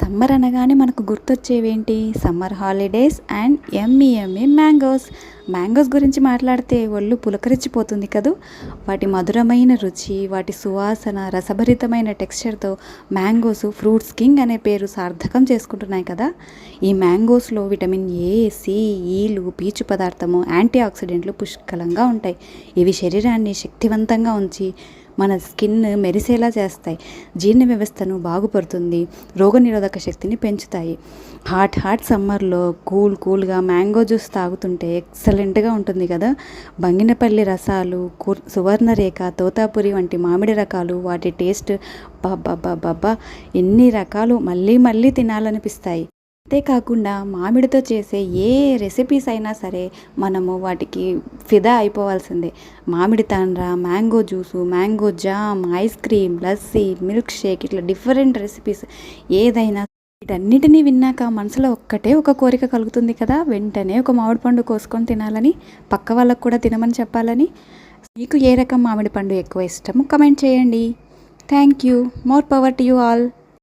Summer అనగానే మనకు గుర్తొచ్చేవేంటి? Summer holidays and yummy yummy mangoes. Mangoes గురించి మాట్లాడితే ఒళ్ళు పులకరించిపోతుంది కదూ? వాటి మధురమైన రుచి వాటి సువాసన రసభరితమైన టెక్స్చర్తో మ్యాంగోస్ ఫ్రూట్స్ కింగ్ అనే పేరు సార్థకం చేసుకుంటున్నాయి కదా? ఈ మ్యాంగోస్లో విటమిన్ ఏ సి ఈలు పీచు పదార్థము యాంటీ ఆక్సిడెంట్లు పుష్కలంగా ఉంటాయి. ఇవి శరీరాన్ని శక్తివంతంగా ఉంచి మన స్కిన్ మెరిసేలా చేస్తాయి. జీర్ణ వ్యవస్థను బాగుపడుతుంది. రోగనిరోధక శక్తిని పెంచుతాయి. హాట్ హాట్ సమ్మర్లో కూల్ కూల్గా మ్యాంగో జ్యూస్ తాగుతుంటే ఎక్సలెంట్గా ఉంటుంది కదా. బంగినపల్లి రసాలు కు- సువర్ణరేఖ తోతాపురి వంటి మామిడి రకాలు వాటి టేస్ట్ బాబ్బా ఎన్ని రకాలు మళ్ళీ మళ్ళీ తినాలనిపిస్తాయి. అంతేకాకుండా మామిడితో చేసే ఏ రెసిపీస్ అయినా సరే మనము వాటికి ఫిదా అయిపోవాల్సిందే. మామిడి తాండ్ర mango juice mango jam ice cream lassi milk shake ఇట్లా డిఫరెంట్ రెసిపీస్ ఏదైనా వీటన్నిటినీ విన్నాక మనసులో ఒక్కటే ఒక కోరిక కలుగుతుంది కదా? వెంటనే ఒక మామిడి పండు కోసుకొని తినాలని పక్క వాళ్ళకు కూడా తినమని చెప్పాలని. మీకు ఏ రకం మామిడి పండు ఎక్కువ ఇష్టమో కమెంట్ చేయండి. Thank you. More power to you all.